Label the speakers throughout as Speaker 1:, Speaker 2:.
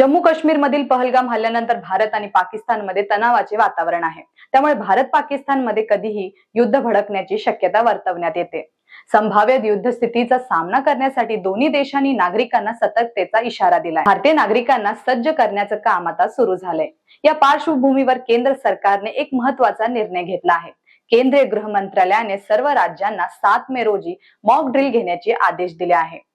Speaker 1: जम्मू काश्मीरमधील पहलगाम हल्ल्यानंतर भारत आणि पाकिस्तानमध्ये तणावाचे वातावरण आहे. त्यामुळे भारत पाकिस्तानमध्ये कधीही युद्ध भडकण्याची शक्यता वर्तवण्यात येते. संभाव्य युद्ध स्थितीचा सामना करण्यासाठी दोन्ही देशांनी नागरिकांना सतर्कतेचा इशारा दिलाय. भारतीय नागरिकांना सज्ज करण्याचं काम आता सुरू झालंय. या पार्श्वभूमीवर केंद्र सरकारने एक महत्त्वाचा निर्णय घेतला आहे. केंद्रीय गृह मंत्रालयाने सर्व राज्यांना सात मे रोजी मॉक ड्रिल घेण्याचे आदेश दिले आहे.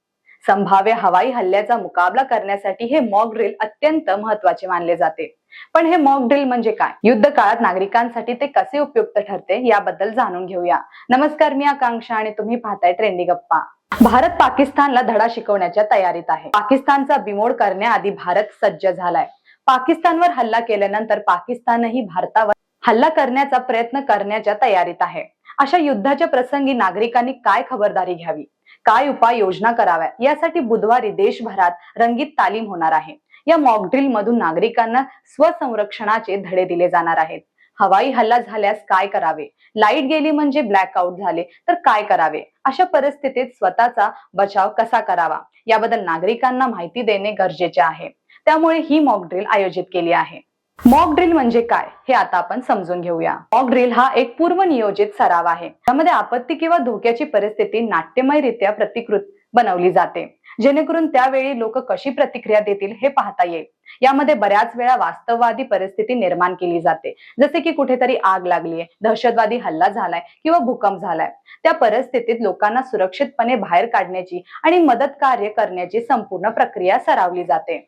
Speaker 1: संभाव्य हवाई हल्ल्याचा मुकाबला करण्यासाठी हे मॉक ड्रिल अत्यंत महत्त्वाचे मानले जाते. पण हे मॉक ड्रिल म्हणजे काय? युद्ध काळात नागरिकांसाठी ते कसे उपयुक्त ठरते याबद्दल जाणून घेऊया. नमस्कार मी आकांक्षा आणि तुम्ही पाहताय ट्रेंडी गप्पा भारत पाकिस्तानला धडा शिकवण्याच्या तयारीत आहे. पाकिस्तानचा बिमोड करण्याआधी भारत सज्ज झालाय. पाकिस्तानवर हल्ला केल्यानंतर पाकिस्तानही भारतावर हल्ला करण्याचा प्रयत्न करण्याच्या तयारीत आहे. अशा युद्धाच्या प्रसंगी नागरिकांनी काय खबरदारी घ्यावी? काय उपाय योजना कराव्या? यासाठी बुधवारी देशभरात रंगीत तालीम होणार आहे. या मॉक ड्रिल मधून नागरिकांना स्वसंरक्षणाचे धडे दिले जाणार आहेत. हवाई हल्ला झाल्यास काय करावे? लाइट गेली म्हणजे ब्लॅकआउट झाले तर काय करावे? अशा परिस्थितीत स्वतःचा बचाव कसा करावा? याबद्दल नागरिकांना माहिती देणे गरजेचे आहे. त्यामुळे ही मॉक ड्रिल आयोजित केली आहे. मॉक ड्रिल म्हणजे काय? हे आता आपण समजून घेऊया. मॉक ड्रिल हा एक पूर्वनियोजित सराव आहे. त्यामध्ये आपत्ती किंवा धोक्याची परिस्थिती नाट्यमयरित्या प्रतिकृत बनवली जाते. जेणेकरून त्यावेळी लोक कशी प्रतिक्रिया देतील हे पाहता येईल. यामध्ये बऱ्याच वेळा वास्तववादी परिस्थिती निर्माण केली जाते. जसे की कुठेतरी आग लागलीये दहशतवादी हल्ला झालाय किंवा भूकंप झालाय. त्या परिस्थितीत लोकांना सुरक्षितपणे बाहेर काढण्याची आणि मदत कार्य करण्याची संपूर्ण प्रक्रिया सरावली जाते.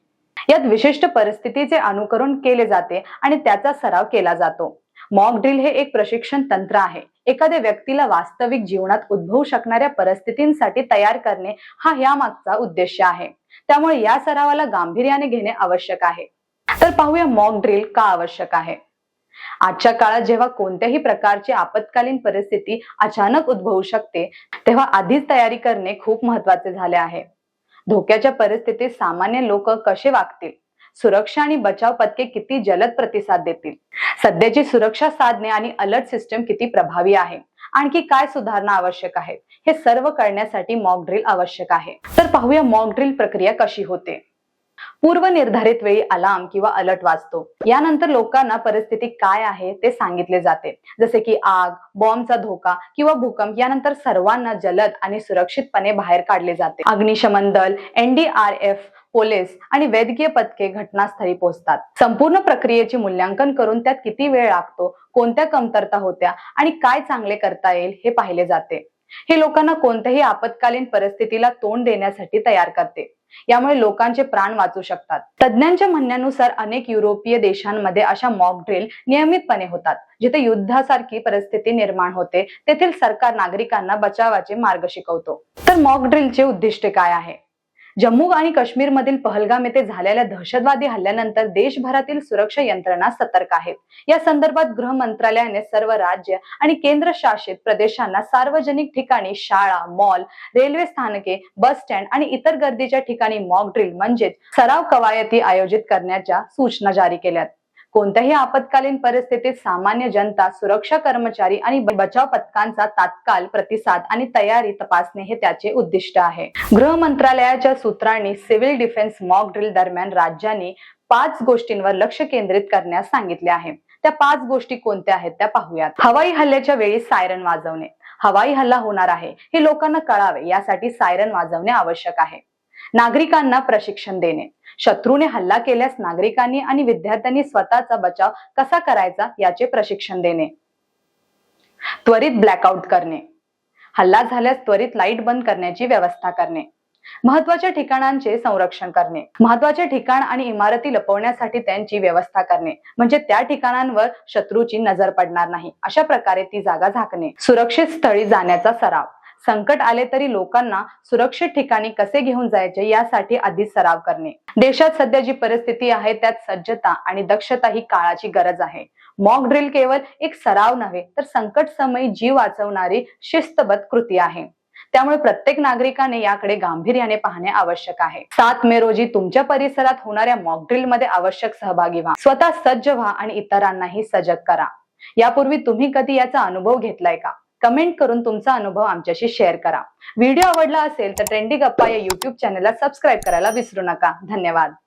Speaker 1: यात विशिष्ट परिस्थितीचे अनुकरण केले जाते आणि त्याचा सराव केला जातो. मॉक ड्रिल हे एक प्रशिक्षण तंत्र आहे. एखाद्या व्यक्तीला वास्तविक जीवनात उद्भवू शकणाऱ्या परिस्थितींसाठी तयार करणे हा यामागचा उद्देश आहे. त्यामुळे या सरावाला गांभीर्याने घेणे आवश्यक आहे. तर पाहूया मॉक ड्रिल का आवश्यक आहे. आजच्या काळात जेव्हा कोणत्याही प्रकारची आपत्कालीन परिस्थिती अचानक उद्भवू शकते तेव्हा आधीच तयारी करणे खूप महत्त्वाचे झाले आहे. धोक्याच्या परिस्थितीत सामान्य लोक कसे वागतील? सुरक्षा आणि बचाव पथके किती जलद प्रतिसाद देतील? सध्याची सुरक्षा साधने आणि अलर्ट सिस्टम किती प्रभावी आहे? आणखी काय सुधारणा आवश्यक आहे हे सर्व करण्यासाठी मॉक ड्रिल आवश्यक आहे. तर पाहूया मॉक ड्रिल प्रक्रिया कशी होते. पूर्व निर्धारित वेळी अलार्म किंवा अलर्ट वाजतो. यानंतर लोकांना परिस्थिती काय आहे ते सांगितले जाते. जसे की आग बॉम्बचा धोका किंवा भूकंप यानंतर सर्वांना जलद आणि सुरक्षितपणे बाहेर काढले जाते. अग्निशमन दल एनडीआरएफ पोलीस आणि वैद्यकीय पथके घटनास्थळी पोहोचतात. संपूर्ण प्रक्रियेचे मूल्यांकन करून त्यात किती वेळ लागतो कोणत्या कमतरता होत्या आणि काय चांगले करता येईल हे पाहिले जाते. हे लोकांना कोणत्याही आपत्कालीन परिस्थितीला तोंड देण्यासाठी तयार करते. यामुळे लोकांचे प्राण वाचू शकतात. तज्ज्ञांच्या म्हणण्यानुसार अनेक युरोपीय देशांमध्ये अशा मॉक ड्रिल नियमितपणे होतात जिथे युद्धासारखी परिस्थिती निर्माण होते. तेथील सरकार नागरिकांना बचावाचे मार्ग शिकवतो. तर मॉक ड्रिलचे उद्दिष्ट काय आहे? जम्मू आणि काश्मीरमधील पहलगाम येथे झालेल्या दहशतवादी हल्ल्यानंतर देशभरातील सुरक्षा यंत्रणा सतर्क आहेत. या संदर्भात गृह मंत्रालयाने सर्व राज्य आणि केंद्र शासित प्रदेशांना सार्वजनिक ठिकाणी शाळा मॉल रेल्वे स्थानके बस स्टँड आणि इतर गर्दीच्या ठिकाणी मॉक ड्रिल म्हणजेच सराव कवायती आयोजित करण्याच्या सूचना जारी केल्यात. कोणत्याही आपत्कालीन परिस्थितीत सामान्य जनता सुरक्षा कर्मचारी आणि बचाव पथकांचा तात्काळ प्रतिसाद आणि तयारी तपासणे हे त्याचे उद्दिष्ट आहे. गृह मंत्रालयाच्या सूत्रांनी सिव्हिल डिफेन्स मॉक ड्रिल दरम्यान राज्यांनी पाच गोष्टींवर लक्ष केंद्रित करण्यास सांगितले आहे. त्या पाच गोष्टी कोणत्या आहेत त्या पाहूयात. हवाई हल्ल्याच्या वेळी सायरन वाजवणे. हवाई हल्ला होणार आहे. हे लोकांना कळावे यासाठी सायरन वाजवणे आवश्यक आहे. नागरिकांना प्रशिक्षण देणे. शत्रूने हल्ला केल्यास नागरिकांनी आणि विद्यार्थ्यांनी स्वतःचा बचाव कसा करायचा याचे प्रशिक्षण देणे. त्वरित ब्लॅकआउट करणे. हल्ला झाल्यास त्वरित लाइट बंद करण्याची व्यवस्था करणे. महत्त्वाच्या ठिकाणांचे संरक्षण करणे. महत्त्वाचे ठिकाण आणि इमारती लपवण्यासाठी त्यांची व्यवस्था करणे. म्हणजे त्या ठिकाणांवर शत्रूची नजर पडणार नाही. अशा प्रकारे ती जागा झाकणे. सुरक्षित स्थळी जाण्याचा सराव. संकट आले तरी लोकांना सुरक्षित ठिकाणी कसे घेऊन जायचे यासाठी आधीच सराव करणे. देशात सध्या जी परिस्थिती आहे त्यात सज्जता आणि दक्षता ही काळाची गरज आहे. मॉक ड्रिल केवळ एक सराव नव्हे तर संकट समयी जीव वाचवणारी शिस्तबद्ध कृती आहे. त्यामुळे प्रत्येक नागरिकाने याकडे गांभीर्याने पाहणे आवश्यक आहे. सात मे रोजी तुमच्या परिसरात होणाऱ्या मॉक ड्रिलमध्ये आवश्यक सहभागी व्हा. स्वतः सज्ज व्हा आणि इतरांनाही सजग करा. यापूर्वी तुम्ही कधी याचा अनुभव घेतलाय का? कमेंट करून तुमचा अनुभव आमच्याशी शेअर करा. व्हिडिओ आवडला असेल तर ट्रेंडी गप्पा या युट्यूब चॅनलला सबस्क्राईब करायला विसरू नका. धन्यवाद.